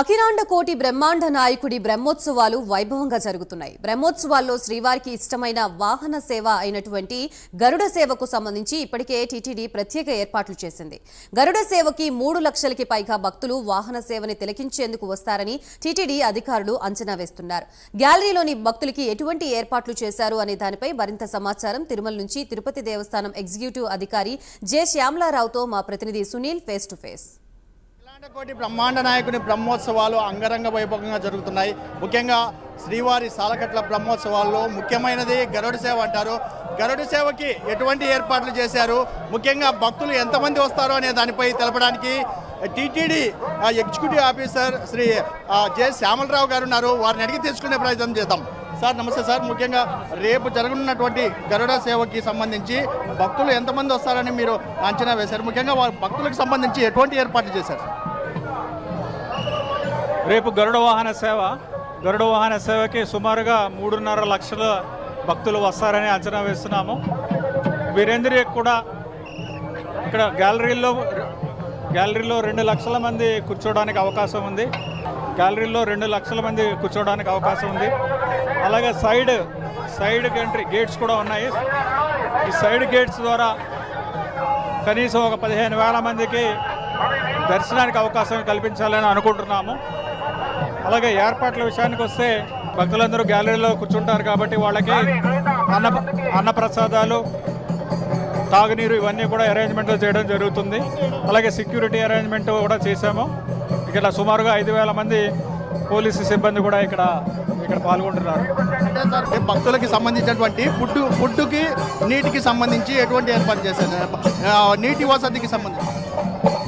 అఖిలాండ కోటి బ్రహ్మాండ నాయకుడి బ్రహ్మోత్సవాలు వైభవంగా జరుగుతున్నాయి. బ్రహ్మోత్సవాల్లో శ్రీవారికి ఇష్టమైన వాహన సేవ అయినటువంటి గరుడ సేవకు సంబంధించి ఇప్పటికే టీటీడీ ప్రత్యేక ఏర్పాట్లు చేసింది. గరుడ సేవకి మూడు లక్షలకి పైగా భక్తులు వాహన సేవని తిలకించేందుకు వస్తారని టీటీడీ అధికారులు అంచనా వేస్తున్నారు. గ్యాలరీలోని భక్తులకి ఎటువంటి ఏర్పాట్లు చేశారు అనే దానిపై మరింత సమాచారం తిరుమల నుంచి తిరుపతి దేవస్థానం ఎగ్జిక్యూటివ్ అధికారి జె. శ్యామలారావుతో మా ప్రతినిధి సునీల్ ఫేస్ టు ఫేస్. కోటి బ్రహ్మాండ నాయకుని బ్రహ్మోత్సవాలు అంగరంగ వైభవంగా జరుగుతున్నాయి. ముఖ్యంగా శ్రీవారి సాలకట్ల బ్రహ్మోత్సవాల్లో ముఖ్యమైనది గరుడ సేవ అంటారు. గరుడ సేవకి ఎటువంటి ఏర్పాట్లు చేశారు? ముఖ్యంగా భక్తులు ఎంతమంది వస్తారో అనే దానిపై తెలపడానికి TTD executive officer Shri J. Shyamala Rao గారు ఉన్నారు. వారిని అడిగి తెలుసుకునే ప్రయత్నం చేద్దాం. సార్ నమస్తే సార్. ముఖ్యంగా రేపు జరగనున్నటువంటి గరుడ సేవకి సంబంధించి భక్తులు ఎంతమంది వస్తారని మీరు అంచనా వేశారు. ముఖ్యంగా వారి భక్తులకు సంబంధించి ఎటువంటి ఏర్పాట్లు చేశారు? రేపు గరుడ వాహన సేవ. గరుడ వాహన సేవకి సుమారుగా మూడున్నర లక్షల భక్తులు వస్తారని అంచనా వేస్తున్నాము. వీరందరికీ కూడా ఇక్కడ గ్యాలరీలో గ్యాలరీలో రెండు లక్షల మంది కూర్చోవడానికి అవకాశం ఉంది. గ్యాలరీలో రెండు లక్షల మంది కూర్చోడానికి అవకాశం ఉంది. అలాగే సైడ్ సైడ్ ఎంట్రీ గేట్స్ కూడా ఉన్నాయి. ఈ సైడ్ గేట్స్ ద్వారా కనీసం ఒక పదిహేను వేల మందికి దర్శనానికి అవకాశం కల్పించాలని అనుకుంటున్నాము. అలాగే ఏర్పాట్ల విషయానికి వస్తే భక్తులందరూ గ్యాలరీలో కూర్చుంటారు కాబట్టి వాళ్ళకి అన్న అన్నప్రసాదాలు తాగునీరు ఇవన్నీ కూడా అరేంజ్మెంట్లు చేయడం జరుగుతుంది. అలాగే సెక్యూరిటీ అరేంజ్మెంట్ కూడా చేశాము. ఇక్కడ సుమారుగా ఐదు వేల మంది పోలీసు సిబ్బంది కూడా ఇక్కడ ఇక్కడ పాల్గొంటున్నారు. అంటే భక్తులకి సంబంధించినటువంటి ఫుడ్ ఫుడ్కి నీటికి సంబంధించి ఎటువంటి ఏర్పాటు చేశారు? నీటి వసతికి సంబంధించి.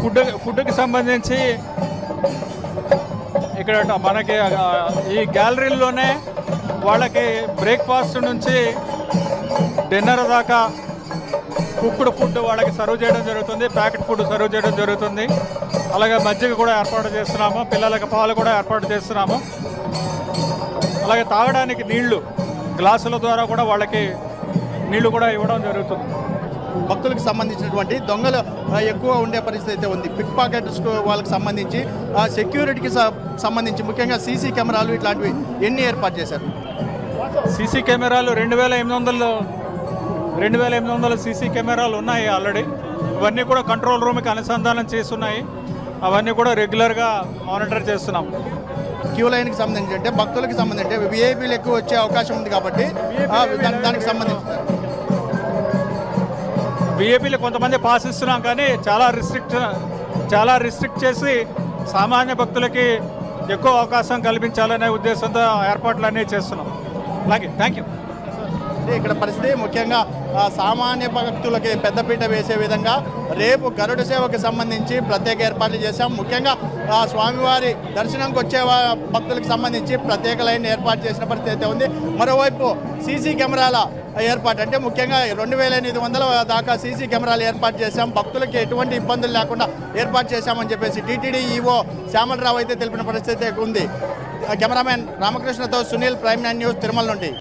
ఫుడ్ ఫుడ్కి సంబంధించి ఇక్కడ మనకి ఈ గ్యాలరీలోనే వాళ్ళకి బ్రేక్ఫాస్ట్ నుంచి డిన్నర్ దాకా కుక్కుడు ఫుడ్ వాళ్ళకి సర్వ్ చేయడం జరుగుతుంది ప్యాకెట్ ఫుడ్ సర్వ్ చేయడం జరుగుతుంది. అలాగే మజ్జిగ కూడా ఏర్పాటు చేస్తున్నాము పిల్లలకి పాలు కూడా ఏర్పాటు చేస్తున్నాము. అలాగే తాగడానికి నీళ్ళు గ్లాసుల ద్వారా కూడా వాళ్ళకి నీళ్ళు కూడా ఇవ్వడం జరుగుతుంది. భక్తులకు సంబంధించినటువంటి దొంగలు ఎక్కువ ఉండే పరిస్థితి అయితే ఉంది. పిక్ పాకెట్స్ వాళ్ళకి సంబంధించి ఆ, సెక్యూరిటీకి సంబంధించి ముఖ్యంగా సీసీ కెమెరాలు ఇట్లాంటివి ఎన్ని ఏర్పాటు చేశారు? సీసీ కెమెరాలు రెండు వేల ఎనిమిది వందలు రెండు వేల ఎనిమిది వందల సీసీ కెమెరాలు ఉన్నాయి ఆల్రెడీ. ఇవన్నీ కూడా కంట్రోల్ రూమ్కి అనుసంధానం చేస్తున్నాయి అవన్నీ కూడా రెగ్యులర్గా మానిటర్ చేస్తున్నాం. క్యూ లైన్కి సంబంధించి అంటే భక్తులకు సంబంధించి విఐపీలు ఎక్కువ వచ్చే అవకాశం ఉంది కాబట్టి దానికి సంబంధించి. బీఏపీలు కొంతమంది పాస్ ఇస్తున్నాం కానీ చాలా రిస్ట్రిక్ట్ చాలా రిస్ట్రిక్ట్ చేసి సామాన్య భక్తులకి ఎక్కువ అవకాశం కల్పించాలనే ఉద్దేశంతో ఏర్పాట్లు అన్నీ చేస్తున్నాం. అలాగే థ్యాంక్ యూ ఇక్కడ పరిస్థితి ముఖ్యంగా సామాన్య భక్తులకి పెద్దపీట వేసే విధంగా రేపు గరుడ సేవకు సంబంధించి ప్రత్యేక ఏర్పాట్లు చేశాం. ముఖ్యంగా స్వామివారి దర్శనంకి వచ్చే భక్తులకు సంబంధించి ప్రత్యేక లైన్ ఏర్పాటు చేసిన పరిస్థితి అయితే ఉంది. మరోవైపు సీసీ కెమెరాల ఏర్పాటు అంటే ముఖ్యంగా రెండు వేల ఎనిమిది వందల దాకా సీసీ కెమెరాలు ఏర్పాటు చేశాం. భక్తులకి ఎటువంటి ఇబ్బందులు లేకుండా ఏర్పాటు చేశామని చెప్పేసి టీటీడీ ఈవో శ్యామలరావు అయితే తెలిపిన పరిస్థితి ఉంది. Cameraman రామకృష్ణతో Sunil prime nine news Tirumala నుండి.